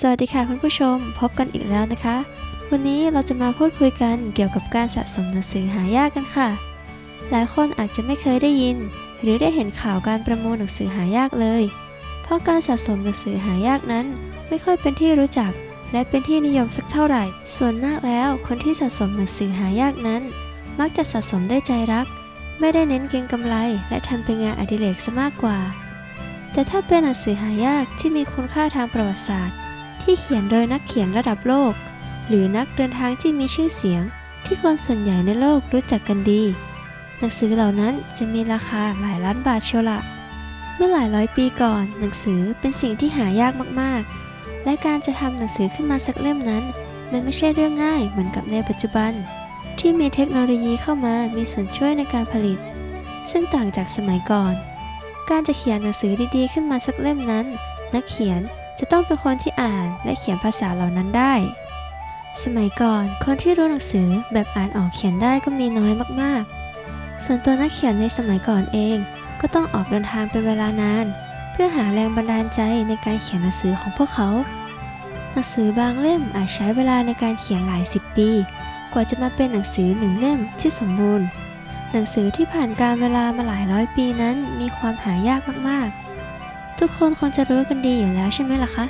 สวัสดีค่ะคุณผู้ชมพบกันอีกแล้วนะคะ วันนี้เราจะมาพูดคุยกันเกี่ยวกับการสะสมหนังสือหายากกันค่ะ หลายคนอาจจะไม่เคยได้ยิน หรือได้เห็นข่าวการประมูลหนังสือหายากเลย เพราะการสะสมหนังสือหายากนั้น ไม่ค่อยเป็นที่รู้จัก และเป็นที่นิยมสักเท่าไหร่ ส่วนมากแล้วคนที่สะสมหนังสือหายากนั้น มักจะสะสมได้ใจรัก ไม่ได้เน้นเก็งกำไร และทำเป็นงานอดิเรกซะมากกว่า แต่ถ้าเป็นหนังสือหายากที่มีคุณค่าทางประวัติศาสตร์ ที่เขียนโดยนักเขียนระดับโลก หรือนักเดินทางที่มีชื่อเสียง ที่คนส่วนใหญ่ในโลกรู้จักกันดี หนังสือเหล่านั้นจะมีราคาหลายล้านบาทเชียวละเมื่อหลายร้อยปีก่อน หนังสือเป็นสิ่งที่หายากมากๆ และการจะทำหนังสือขึ้นมาสักเล่มนั้น มันไม่ใช่เรื่องง่ายเหมือนกับในปัจจุบัน ที่มีเทคโนโลยีเข้ามามีส่วนช่วยในการผลิต ซึ่งต่างจากสมัยก่อน การจะเขียนหนังสือดีๆ ขึ้นมาสักเล่มนั้น นักเขียน จะต้องเป็นคนที่อ่านและเขียนภาษาเหล่านั้นได้ สมัยก่อนคนที่รู้หนังสือแบบอ่านออกเขียนได้ก็มีน้อยมากๆ ส่วนตัวนักเขียนในสมัยก่อนเองก็ต้องออกเดินทางเป็นเวลานาน เพื่อหาแรงบันดาลใจในการเขียนหนังสือของพวกเขา หนังสือบางเล่มอาจใช้เวลาในการเขียนหลายสิบปี กว่าจะมาเป็นหนังสือหนึ่งเล่มที่สมบูรณ์ หนังสือที่ผ่านการเวลามาหลายร้อยปีนั้นมีความหายากมากๆ ทุกคนคงจะรู้กันดีอยู่แล้วใช่ไหมล่ะคะ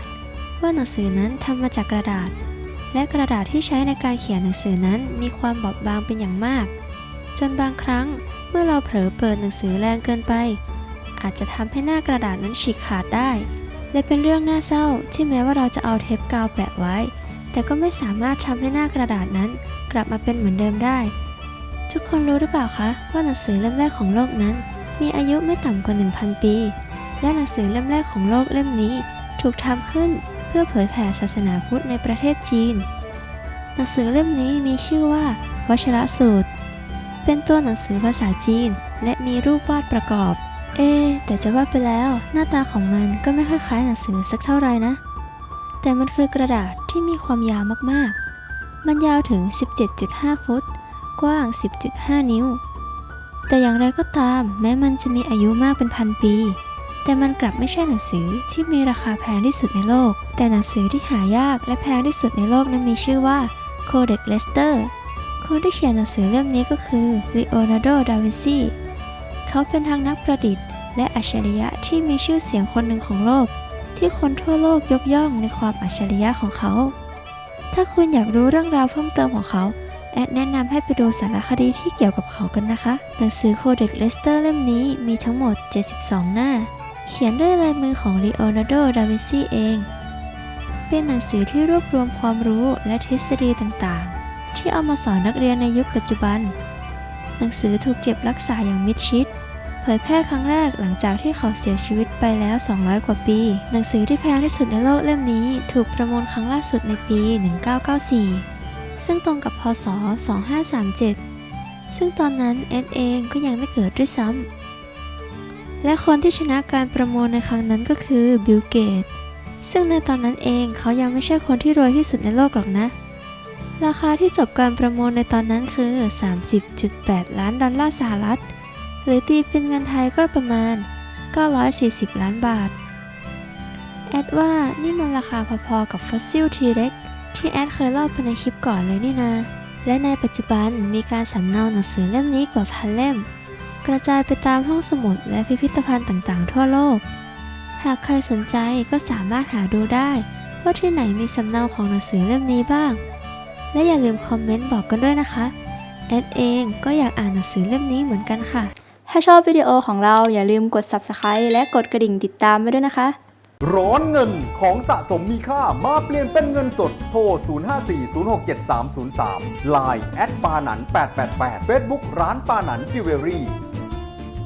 ว่าหนังสือนั้นทำมาจากกระดาษ และกระดาษที่ใช้ในการเขียนหนังสือนั้นมีความบอบบางเป็นอย่างมาก จนบางครั้งเมื่อเราเผลอเปิดหนังสือแรงเกินไป อาจจะทำให้หน้ากระดาษนั้นฉีกขาดได้ และเป็นเรื่องน่าเศร้าที่แม้ว่าเราจะเอาเทปกาวแปะไว้ แต่ก็ไม่สามารถทำให้หน้ากระดาษนั้นกลับมาเป็นเหมือนเดิมได้ ทุกคนรู้หรือเปล่าคะว่าหนังสือเล่มแรกของโลกนั้น มีอายุไม่ต่ำกว่า 1,000 ปี และหนังสือเล่มแรกของโลกเล่มนี้ ถูกทำขึ้นเพื่อเผยแผ่ศาสนาพุทธในประเทศจีน หนังสือเล่มนี้มีชื่อว่า วัชรสูตร เป็นตัวหนังสือภาษาจีน และมีรูปวาดประกอบ เอ แต่จะว่าไปแล้วหน้าตาของมันก็ไม่ค่อยคล้ายหนังสือสักเท่าไหร่นะ แต่มันคือกระดาษที่มีความยาวมากๆ มันยาวถึง 17.5 ฟุต กว้าง 10.5 นิ้วแต่อย่างไรก็ตามแม้มันจะมีอายุมากเป็นพันปี แต่มันกลับไม่ใช่หนังสือที่มีราคาแพงที่สุดในโลก แต่หนังสือที่หายากและแพงที่สุดในโลกนั้นมีชื่อว่า Codex Lester คนที่เขียนหนังสือเล่มนี้ก็คือ Leonardo da Vinci เขาเป็นทั้งนักประดิษฐ์และอัจฉริยะที่มีชื่อเสียงคนหนึ่งของโลก ที่คนทั่วโลกยกย่องในความอัจฉริยะของเขา ถ้าคุณอยากรู้เรื่องราวเพิ่มเติมของเขา แอดแนะนำให้ไปดูสารคดีที่เกี่ยวกับเขากันนะคะ หนังสือ Codex Leicester เล่มนี้มีทั้งหมด 72 หน้า เขียนด้วยลายมือของ Leonardo da Vinci เอง เป็นหนังสือที่รวบรวมความรู้และทฤษฎีต่างๆ ที่เอามาสอนนักเรียนในยุคปัจจุบัน หนังสือถูกเก็บรักษาอย่างมิดชิด เผยแพร่ครั้งแรกหลังจากที่เขาเสียชีวิตไปแล้ว 200 กว่าปี หนังสือที่แพงที่สุดในโลกเล่มนี้ ถูกประมูลครั้งล่าสุดในปี 1994 ซึ่งตรงกับพศ 2537 ซึ่งตอนนั้นเอ็ดเองก็ยังไม่เกิดด้วยซ้ำ และคนที่ชนะการประมูลในครั้งนั้นก็คือบิลเกต ซึ่งในตอนนั้นเองเขายังไม่ใช่คนที่รวยที่สุดในโลกหรอกนะ ราคาที่จบการประมูลในตอนนั้นคือ 30.8 ล้านดอลลาร์สหรัฐ หรือตีเป็นเงินไทยก็ประมาณ 940 ล้านบาท แอดว่านี่มันราคาพอๆกับฟอสซิลทีเร็กที่แอดเคยเล่าไปในคลิปก่อนเลยนี่นา และในปัจจุบันมีการสำเนาหนังสือเล่มนี้กว่าพันเล่ม กระจายไปตามห้องสมุดและพิพิธภัณฑ์ต่างๆ ทั่วโลก หากใครสนใจก็สามารถหาดูได้ ว่าที่ไหนมีสำเนาของหนังสือเล่มนี้บ้าง และอย่าลืมคอมเมนต์บอกกันด้วยนะคะแอดเองก็อยากอ่านหนังสือเล่มนี้เหมือนกันค่ะ ถ้าชอบวิดีโอของเราอย่าลืมกด Subscribe และกดกระดิ่งติดตามไว้ด้วยนะคะ ร้อนเงินของสะสมมีค่ามาเปลี่ยนเป็นเงินสด โทร 0540673303 Line แอดปาหนัน888 Facebook ร้านปาหนันจิวเวลรี่